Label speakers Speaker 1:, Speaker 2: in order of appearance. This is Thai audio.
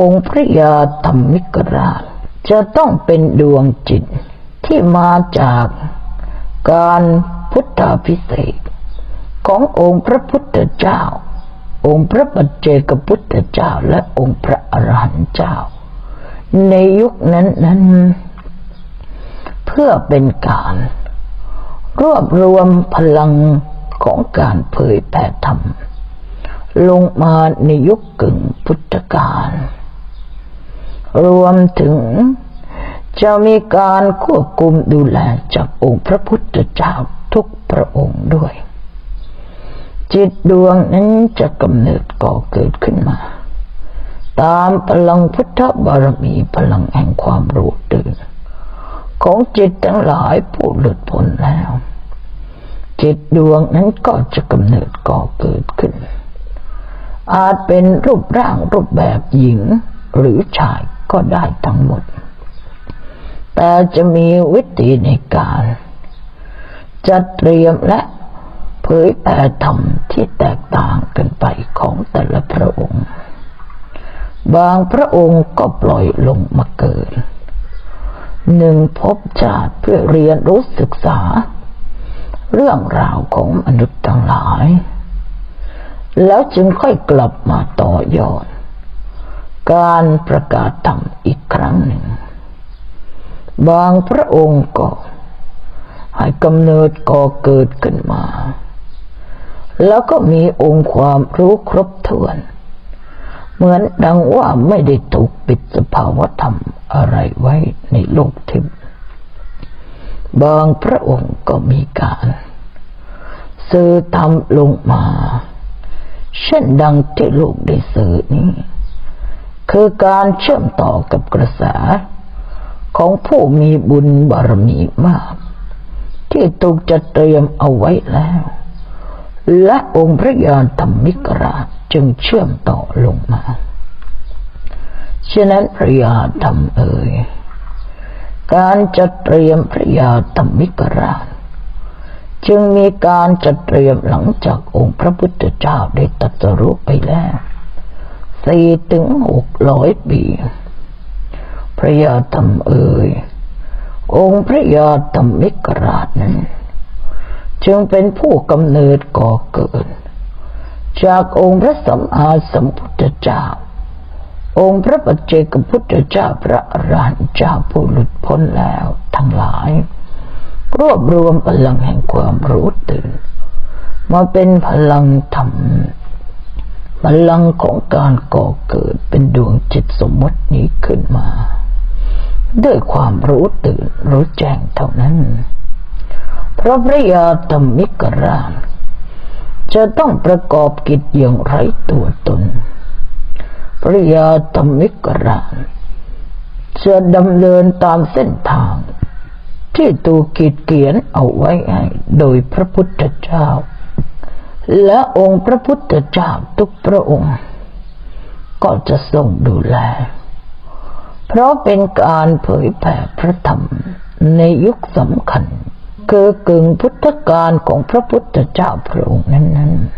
Speaker 1: องค์พระยาธรรมิกราช จะต้องเป็นดวงจิตที่มาจากการพุทธาพิเศษขององค์พระพุทธเจ้า องค์พระปัจเจกพุทธเจ้าและองค์พระอรหันต์เจ้า ในยุคนั้นนั้น เพื่อเป็นการ รวบรวมพลังของการเผยแผ่ธรรม ลงมาในยุคกึ่งพุทธกาล รวมถึงจะมีการควบคุมดูแลจากองค์พระพุทธเจ้าทุกพระองค์ด้วย จิตดวงนั้นจะกำเนิดก่อเกิดขึ้นมา ตามพลังพุทธบารมีพลังแห่งความรู้ตื่นของจิตทั้งหลายผู้หลุดพ้นแล้ว จิตดวงนั้นก็จะกำเนิดก่อเกิดขึ้น อาจเป็นรูปร่างรูปแบบหญิงหรือชาย ก็ได้ทั้งหมด แต่จะมีวิธีในการ จัดเตรียมและเผยแผ่ธรรมที่แตกต่างกันไปของแต่ละพระองค์ บางพระองค์ก็ปล่อยลงมาเกิดหนึ่งพบชาติเพื่อเรียนรู้ศึกษา เรื่องราวของมนุษย์ทั้งหลาย แล้วจึงค่อยกลับมาต่อยอด การประกาศธรรมอีกครั้งหนึ่ง บางพระองค์ก็ให้กำเนิดก่อเกิดขึ้นมา แล้วก็มีองค์ความรู้ครบถ้วน เหมือนดังว่าไม่ได้ถูกปิดสภาวธรรมอะไรไว้ในโลกทิพย์บางพระองค์ก็มีการ สื่อธรรมลงมา เช่นดังที่ลูกได้สื่อนี้ คือการเชื่อมต่อกับกระแสของผู้มีบุญบารมีมาก ที่ถูกจัดเตรียมเอาไว้แล้ว และองค์พระยานธรรมิกราชจึงเชื่อมต่อลงมาฉะนั้นพระยาธรรมเอ่ยการจัดเตรียมพระยาธรรมิกราชจึงมีการจัดเตรียมหลังจากองค์พระพุทธเจ้าได้ตรัสรู้ไปแล้ว สี่ถึงหกร้อยปี พระยาธรรมเอ่ย องค์พระยาธรรมิกราชนั้น จึงเป็นผู้กำเนิดก่อเกิด จากองค์พระสัมมาสัมพุทธเจ้า องค์พระปัจเจกพุทธเจ้าพระอรหันต์เจ้าผู้หลุดพ้นแล้วทั้งหลาย รวบรวมพลังแห่งความรู้ตื่นมาเป็นพลังธรรม พลังของการก่อเกิดเป็นดวงจิตสมมตินี้ขึ้นมา ด้วยความรู้ตื่นรู้แจ้งเท่านั้นเพราะพระยาธรรมิกราชจะต้องประกอบกิจอย่างไรตัวตน พระยาธรรมิกราชจะดำเนินตามเส้นทาง ที่ตูกิดเขียนเอาไว้ให้โดยพระพุทธเจ้า และองค์พระพุทธเจ้าทุกพระองค์ ก็จะทรงดูแล เพราะเป็นการเผยแผ่พระธรรมในยุคสำคัญ คือกึ่งพุทธกาลของพระพุทธเจ้าพระองค์นั้นๆ